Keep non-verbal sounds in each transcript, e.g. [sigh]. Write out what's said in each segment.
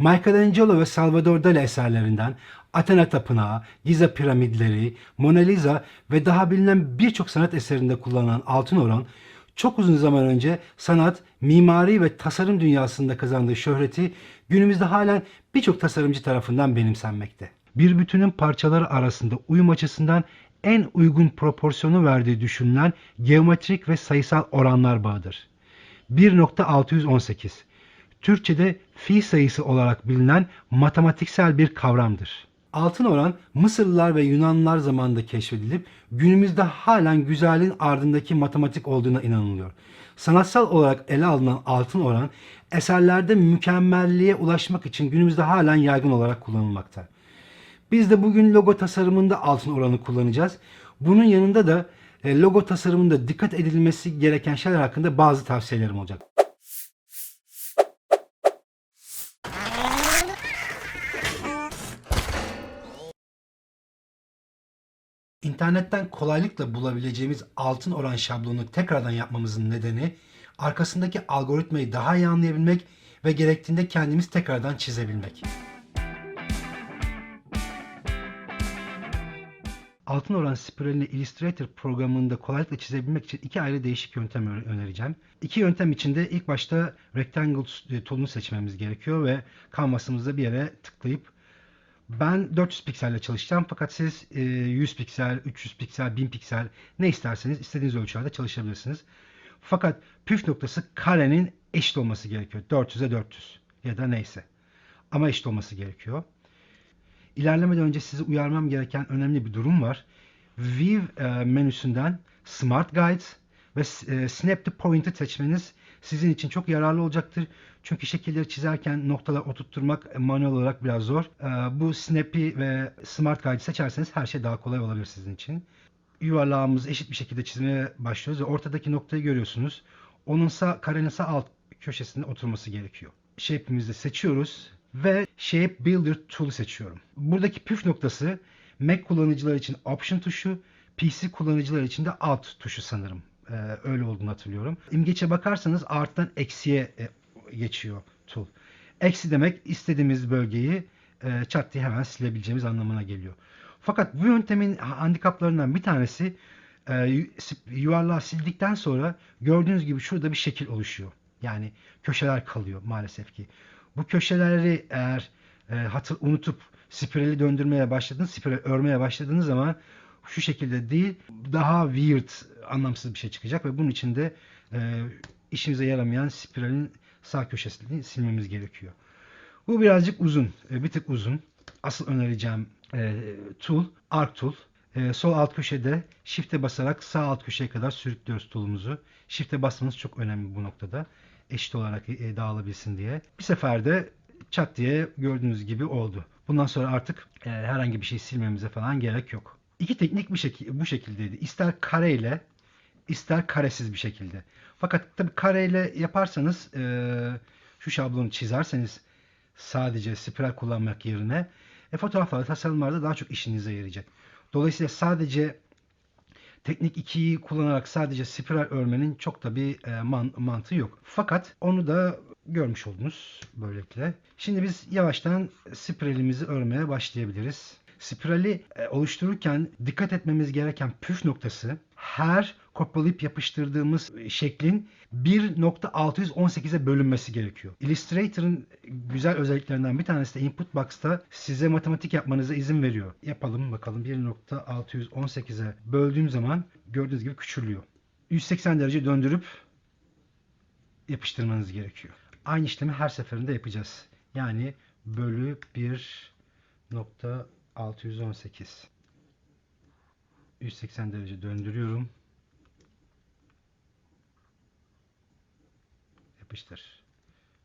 Michelangelo ve Salvador Dali eserlerinden Athena Tapınağı, Giza piramitleri, Mona Lisa ve daha bilinen birçok sanat eserinde kullanılan altın oran çok uzun zaman önce sanat, mimari ve tasarım dünyasında kazandığı şöhreti günümüzde halen birçok tasarımcı tarafından benimsenmekte. Bir bütünün parçaları arasında uyum açısından en uygun proporsiyonu verdiği düşünülen geometrik ve sayısal oranlar bağıdır. 1.618 Türkçe'de fi sayısı olarak bilinen matematiksel bir kavramdır. Altın oran Mısırlılar ve Yunanlılar zamanında keşfedilip günümüzde halen güzelliğin ardındaki matematik olduğuna inanılıyor. Sanatsal olarak ele alınan altın oran eserlerde mükemmelliğe ulaşmak için günümüzde halen yaygın olarak kullanılmakta. Biz de bugün logo tasarımında altın oranı kullanacağız. Bunun yanında da e, logo tasarımında dikkat edilmesi gereken şeyler hakkında bazı tavsiyelerim olacak. İnternetten kolaylıkla bulabileceğimiz altın oran şablonu tekrardan yapmamızın nedeni arkasındaki algoritmayı daha iyi anlayabilmek ve gerektiğinde kendimiz tekrardan çizebilmek. Altın oran spiralini Illustrator programında kolaylıkla çizebilmek için iki ayrı değişik yöntem önereceğim. İki yöntem içinde ilk başta Rectangle e, tool'unu seçmemiz gerekiyor ve kanvasımızda bir yere tıklayıp ben 400 pikselle çalışacağım fakat siz e, 100 piksel, 300 piksel, 1000 piksel ne isterseniz istediğiniz ölçülerde çalışabilirsiniz. Fakat püf noktası karenin eşit olması gerekiyor. 400'e 400 ya da neyse. Ama eşit olması gerekiyor. İlerlemeden önce sizi uyarmam gereken önemli bir durum var. View e, menüsünden Smart Guides ve e, Snap to Point'i seçmeniz sizin için çok yararlı olacaktır. Çünkü şekilleri çizerken noktalar oturtturmak e, manuel olarak biraz zor. E, bu Snap'i ve Smart Guide'i seçerseniz her şey daha kolay olabilir sizin için. Yuvarlağımızı eşit bir şekilde çizmeye başlıyoruz ve ortadaki noktayı görüyorsunuz. Onun sağ, karenin sağ alt köşesinde oturması gerekiyor. Shape'imizi seçiyoruz ve Shape Builder Tool'u seçiyorum. Buradaki püf noktası Mac kullanıcılar için Option tuşu, PC kullanıcılar için de Alt tuşu sanırım. Ee, öyle olduğunu hatırlıyorum. İmgeçe bakarsanız arttan eksiye e, geçiyor tool. Eksi demek istediğimiz bölgeyi e, çat diye hemen silebileceğimiz anlamına geliyor. Fakat bu yöntemin handikaplarından bir tanesi e, yu- yuvarlağı sildikten sonra gördüğünüz gibi şurada bir şekil oluşuyor. Yani köşeler kalıyor maalesef ki. Bu köşeleri eğer e, hatır, unutup spirali döndürmeye başladınız, spiral örmeye başladığınız zaman şu şekilde değil, daha weird, anlamsız bir şey çıkacak ve bunun için de e, işimize yaramayan spiralin sağ köşesini silmemiz gerekiyor. Bu birazcık uzun, e, bir tık uzun. Asıl önereceğim e, tool, Arc Tool. E, sol alt köşede Shift'e basarak sağ alt köşeye kadar sürüklüyoruz tool'umuzu. Shift'e basmanız çok önemli bu noktada. Eşit olarak e, dağılabilsin diye. Bir seferde çat diye gördüğünüz gibi oldu. Bundan sonra artık e, herhangi bir şey silmemize falan gerek yok. İki teknik bu, şekil, bu şekildeydi. İster kareyle ister karesiz bir şekilde. Fakat tabii kareyle yaparsanız e, şu şablonu çizerseniz sadece spiral kullanmak yerine e, fotoğraflarda, tasarımlarda daha çok işinize yarayacak. Dolayısıyla sadece Teknik 2'yi kullanarak sadece spiral örmenin çok da bir e, man- mantığı yok. Fakat onu da görmüş oldunuz böylelikle. Şimdi biz yavaştan spiralimizi örmeye başlayabiliriz. Spirali e, oluştururken dikkat etmemiz gereken püf noktası her kopyalayıp yapıştırdığımız şeklin 1.618'e bölünmesi gerekiyor. Illustrator'ın güzel özelliklerinden bir tanesi de input box'ta size matematik yapmanıza izin veriyor. Yapalım bakalım 1.618'e böldüğüm zaman gördüğünüz gibi küçülüyor. 180 derece döndürüp yapıştırmanız gerekiyor. Aynı işlemi her seferinde yapacağız. Yani bölü 1.618 180 derece döndürüyorum. Yapıştır.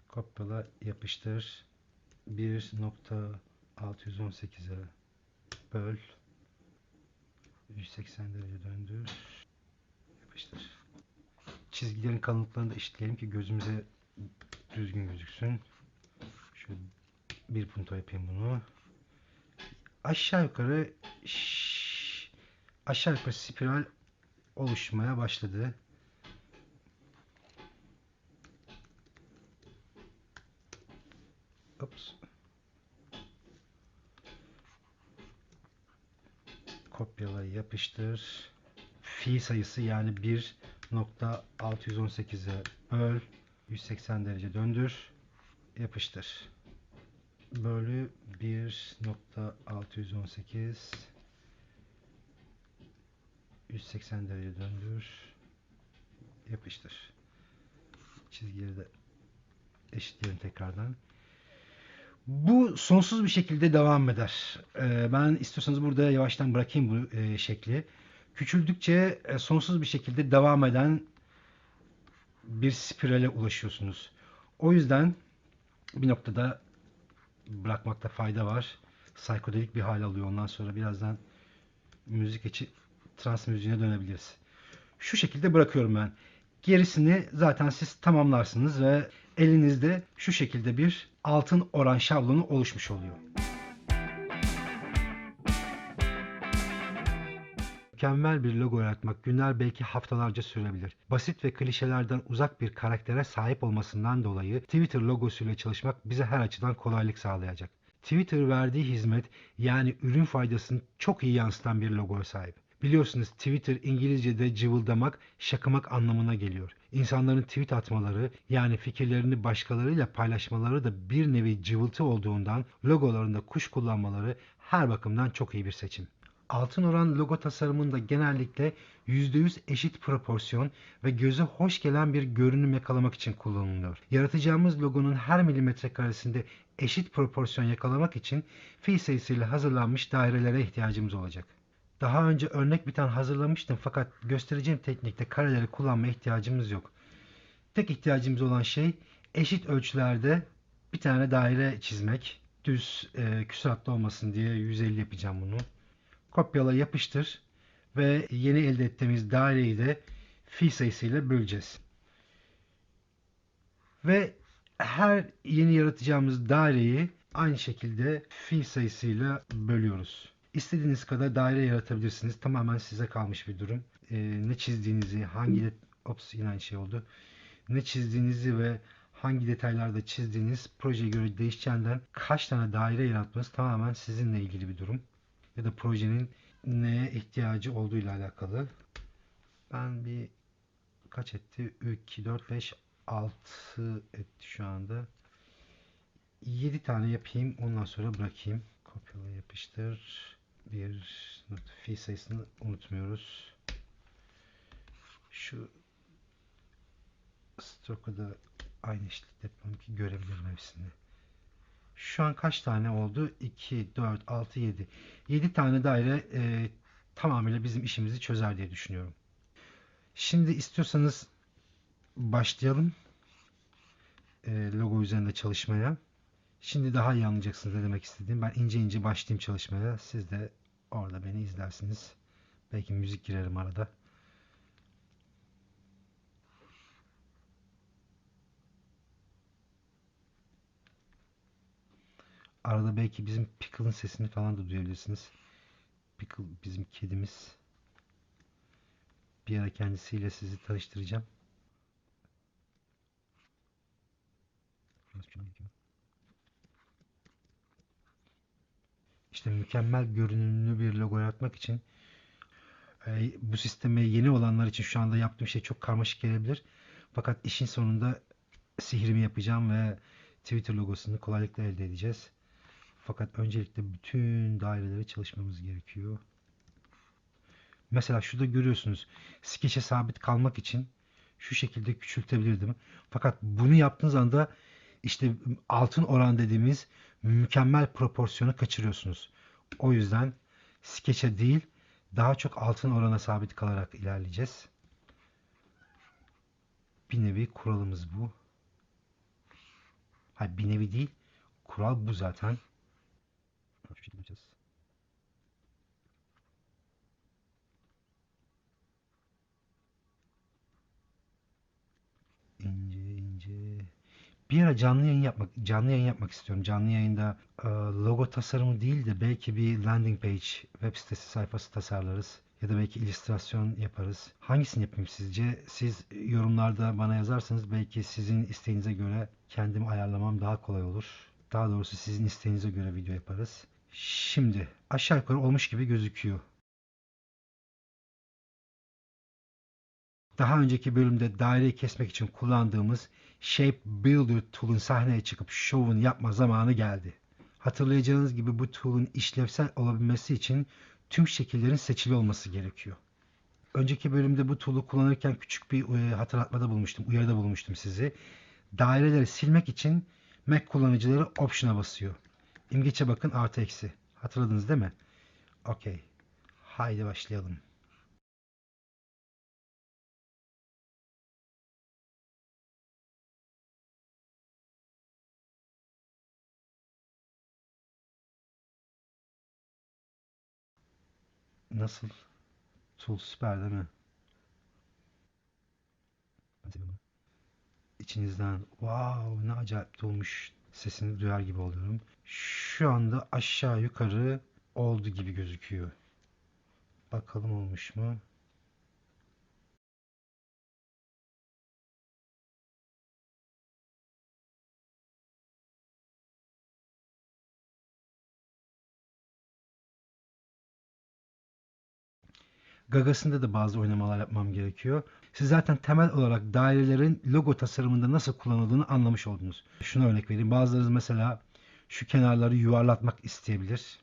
Kopyala yapıştır. 1.618'e böl. 180 derece döndür. Yapıştır. Çizgilerin kalınlıklarını da eşitleyelim ki gözümüze düzgün gözüksün. Şöyle bir punto yapayım bunu. Aşağı yukarı şş, aşağı yukarı spiral oluşmaya başladı. Oops. Kopyala yapıştır. Fi sayısı yani 1.618'e böl. 180 derece döndür. Yapıştır. Bölü 1.618 180 derece döndür. Yapıştır. Çizgileri de eşitleyelim tekrardan. Bu sonsuz bir şekilde devam eder. Ee, ben istiyorsanız burada yavaştan bırakayım bu e, şekli. Küçüldükçe e, sonsuz bir şekilde devam eden bir spirale ulaşıyorsunuz. O yüzden bir noktada bırakmakta fayda var. Psikodelik bir hal alıyor. Ondan sonra birazdan müzik içi trans müziğine dönebiliriz. Şu şekilde bırakıyorum ben. Gerisini zaten siz tamamlarsınız ve elinizde şu şekilde bir altın oran şablonu oluşmuş oluyor. Mükemmel bir logo yaratmak günler belki haftalarca sürebilir. Basit ve klişelerden uzak bir karaktere sahip olmasından dolayı Twitter logosuyla çalışmak bize her açıdan kolaylık sağlayacak. Twitter verdiği hizmet yani ürün faydasını çok iyi yansıtan bir logoya sahip. Biliyorsunuz Twitter İngilizce'de cıvıldamak, şakımak anlamına geliyor. İnsanların tweet atmaları yani fikirlerini başkalarıyla paylaşmaları da bir nevi cıvıltı olduğundan logolarında kuş kullanmaları her bakımdan çok iyi bir seçim. Altın oran logo tasarımında genellikle %100 eşit proporsiyon ve göze hoş gelen bir görünüm yakalamak için kullanılıyor. Yaratacağımız logonun her milimetre karesinde eşit proporsiyon yakalamak için fi sayısıyla hazırlanmış dairelere ihtiyacımız olacak. Daha önce örnek bir tane hazırlamıştım fakat göstereceğim teknikte kareleri kullanmaya ihtiyacımız yok. Tek ihtiyacımız olan şey eşit ölçülerde bir tane daire çizmek. Düz e, küsuratlı olmasın diye 150 yapacağım bunu. Kopyala yapıştır ve yeni elde ettiğimiz daireyi de fi sayısıyla böleceğiz. Ve her yeni yaratacağımız daireyi aynı şekilde fi sayısıyla bölüyoruz. İstediğiniz kadar daire yaratabilirsiniz. Tamamen size kalmış bir durum. Ee, ne çizdiğinizi, hangi ops yine aynı şey oldu. Ne çizdiğinizi ve hangi detaylarda çizdiğiniz projeye göre değişeceğinden kaç tane daire yaratmanız tamamen sizinle ilgili bir durum. Ya da projenin neye ihtiyacı olduğuyla alakalı. Ben bir kaç etti? 2, 4, 5, 6 etti şu anda. 7 tane yapayım. Ondan sonra bırakayım. Kopyala yapıştır. Bir fi sayısını unutmuyoruz. Şu stroke'a da aynı eşitlik yapmam ki görebilirim hepsini. Şu an kaç tane oldu? 2, 4, 6, 7. 7 tane daire e, tamamıyla bizim işimizi çözer diye düşünüyorum. Şimdi istiyorsanız başlayalım e, logo üzerinde çalışmaya. Şimdi daha iyi anlayacaksınız ne demek istediğim. Ben ince ince başlayayım çalışmaya. Siz de orada beni izlersiniz. Belki müzik girerim arada. Arada belki bizim Pickle'ın sesini falan da duyabilirsiniz. Pickle bizim kedimiz. Bir ara kendisiyle sizi tanıştıracağım. İşte mükemmel görünümlü bir logo yaratmak için e, bu sisteme yeni olanlar için şu anda yaptığım şey çok karmaşık gelebilir. Fakat işin sonunda sihrimi yapacağım ve Twitter logosunu kolaylıkla elde edeceğiz. Fakat öncelikle bütün daireleri çalışmamız gerekiyor. Mesela şurada görüyorsunuz. Skeç'e sabit kalmak için şu şekilde küçültebilirdim. Fakat bunu yaptığınız anda işte altın oran dediğimiz mükemmel proporsiyonu kaçırıyorsunuz. O yüzden skeçe değil daha çok altın orana sabit kalarak ilerleyeceğiz. Bir nevi kuralımız bu. Hayır bir nevi değil. Kural bu zaten. Şu şekilde. İnce ince. Bir ara canlı yayın yapmak canlı yayın yapmak istiyorum. Canlı yayında e, logo tasarımı değil de belki bir landing page, web sitesi sayfası tasarlarız ya da belki illüstrasyon yaparız. Hangisini yapayım sizce? Siz yorumlarda bana yazarsanız belki sizin isteğinize göre kendim ayarlamam daha kolay olur. Daha doğrusu sizin isteğinize göre video yaparız. Şimdi aşağı yukarı olmuş gibi gözüküyor. Daha önceki bölümde daireyi kesmek için kullandığımız Shape Builder tool'un sahneye çıkıp şovunu yapma zamanı geldi. Hatırlayacağınız gibi bu tool'un işlevsel olabilmesi için tüm şekillerin seçili olması gerekiyor. Önceki bölümde bu tool'u kullanırken küçük bir e, hatırlatmada bulmuştum, uyarıda bulmuştum sizi. Daireleri silmek için Mac kullanıcıları Option'a basıyor. İmgeçe bakın artı eksi. Hatırladınız değil mi? Okey. Haydi başlayalım. Nasıl? Tool süper değil mi? İçinizden wow ne acayip olmuş sesini duyar gibi oluyorum. Şu anda aşağı yukarı oldu gibi gözüküyor. Bakalım olmuş mu? Gagasında da bazı oynamalar yapmam gerekiyor. Siz zaten temel olarak dairelerin logo tasarımında nasıl kullanıldığını anlamış oldunuz. Şuna örnek vereyim. Bazılarınız mesela şu kenarları yuvarlatmak isteyebilir.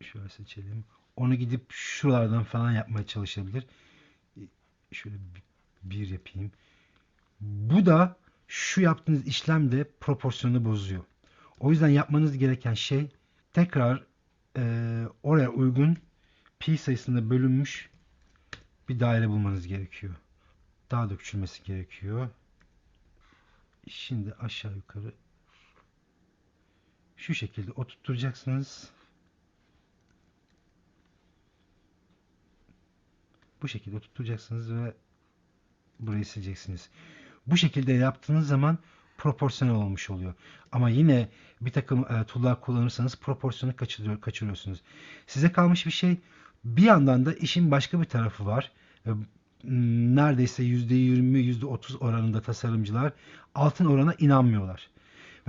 Şöyle seçelim. Onu gidip şuralardan falan yapmaya çalışabilir. Şöyle bir yapayım. Bu da şu yaptığınız işlemde proporsiyonu bozuyor. O yüzden yapmanız gereken şey tekrar e, oraya uygun pi sayısında bölünmüş bir daire bulmanız gerekiyor. Daha da küçülmesi gerekiyor. Şimdi aşağı yukarı şu şekilde oturtacaksınız. Bu şekilde oturtacaksınız ve burayı sileceksiniz. Bu şekilde yaptığınız zaman proporsiyonel olmuş oluyor. Ama yine bir takım e, tool'lar kullanırsanız proporsiyonu kaçırıyor, kaçırıyorsunuz. Size kalmış bir şey. Bir yandan da işin başka bir tarafı var. Neredeyse %20, %30 oranında tasarımcılar altın orana inanmıyorlar.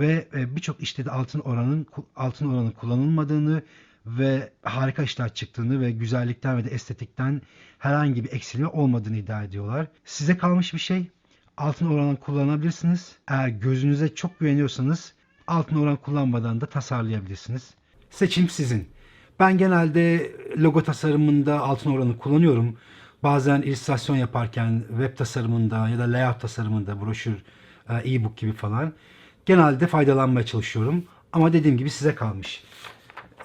Ve e, birçok işte de altın oranın altın oranın kullanılmadığını ve harika işler çıktığını ve güzellikten ve de estetikten herhangi bir eksilme olmadığını iddia ediyorlar. Size kalmış bir şey altın oranı kullanabilirsiniz. Eğer gözünüze çok güveniyorsanız altın oran kullanmadan da tasarlayabilirsiniz. Seçim sizin. Ben genelde logo tasarımında altın oranı kullanıyorum. Bazen illüstrasyon yaparken web tasarımında ya da layout tasarımında broşür, e, e-book gibi falan genelde faydalanmaya çalışıyorum. Ama dediğim gibi size kalmış.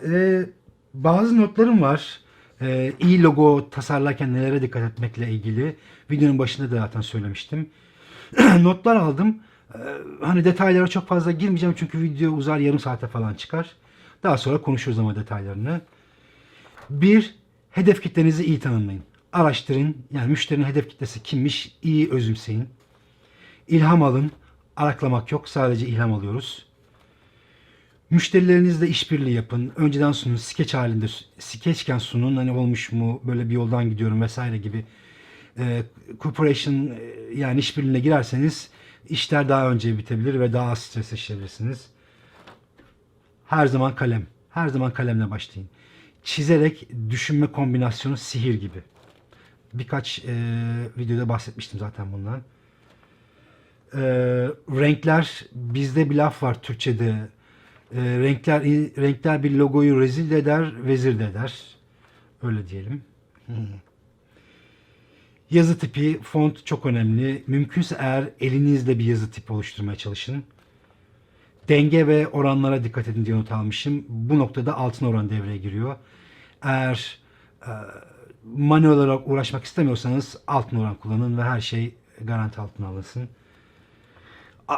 Ee, bazı notlarım var. Ee, iyi logo tasarlarken nelere dikkat etmekle ilgili. Videonun başında da zaten söylemiştim. [clears throat] Notlar aldım. Ee, hani detaylara çok fazla girmeyeceğim çünkü video uzar yarım saate falan çıkar. Daha sonra konuşuruz ama detaylarını. Bir, hedef kitlenizi iyi tanımlayın. Araştırın. Yani müşterinin hedef kitlesi kimmiş iyi özümseyin. İlham alın. Araklamak yok. Sadece ilham alıyoruz. Müşterilerinizle işbirliği yapın. Önceden sunun. Skeç halinde skeçken sunun. Hani olmuş mu? Böyle bir yoldan gidiyorum vesaire gibi. E, corporation yani işbirliğine girerseniz işler daha önce bitebilir ve daha az stres yaşayabilirsiniz. Her zaman kalem. Her zaman kalemle başlayın. Çizerek düşünme kombinasyonu sihir gibi. Birkaç e, videoda bahsetmiştim zaten bundan. E, renkler bizde bir laf var Türkçe'de. E, renkler renkler bir logoyu rezil de eder, vezir de eder. Öyle diyelim. [laughs] Yazı tipi, font çok önemli. Mümkünse eğer elinizle bir yazı tipi oluşturmaya çalışın. Denge ve oranlara dikkat edin diye not almışım. Bu noktada altın oran devreye giriyor. Eğer e, manuel olarak uğraşmak istemiyorsanız altın oran kullanın ve her şey garanti altına alınsın.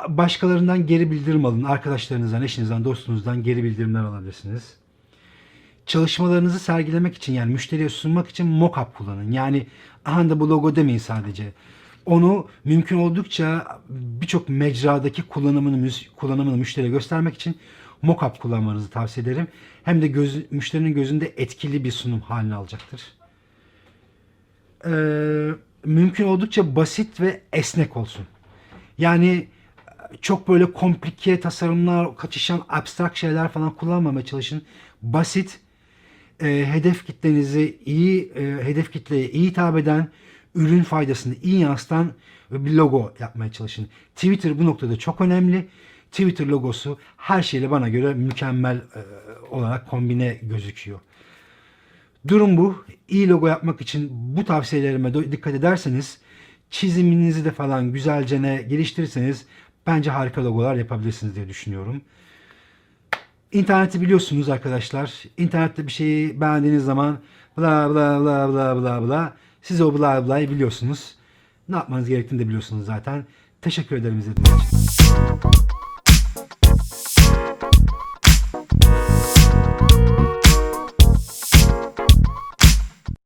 Başkalarından geri bildirim alın. Arkadaşlarınızdan, eşinizden, dostunuzdan geri bildirimler alabilirsiniz. Çalışmalarınızı sergilemek için yani müşteriye sunmak için mockup kullanın. Yani aha da bu logo demeyin sadece. Onu mümkün oldukça birçok mecradaki kullanımını kullanımını müşteriye göstermek için mockup kullanmanızı tavsiye ederim. Hem de göz, müşterinin gözünde etkili bir sunum haline alacaktır. Ee, mümkün oldukça basit ve esnek olsun. Yani çok böyle komplike tasarımlar, kaçışan abstrakt şeyler falan kullanmamaya çalışın. Basit, e, hedef kitlenizi iyi, e, hedef kitleye iyi hitap eden, ürün faydasını iyi yansıtan bir logo yapmaya çalışın. Twitter bu noktada çok önemli. Twitter logosu her şeyle bana göre mükemmel e, olarak kombine gözüküyor. Durum bu. İyi logo yapmak için bu tavsiyelerime dikkat ederseniz çiziminizi de falan güzelce ne geliştirirseniz bence harika logolar yapabilirsiniz diye düşünüyorum. İnterneti biliyorsunuz arkadaşlar. İnternette bir şeyi beğendiğiniz zaman bla bla bla bla bla bla siz o bla bla'yı biliyorsunuz. Ne yapmanız gerektiğini de biliyorsunuz zaten. Teşekkür ederim izlediğiniz için.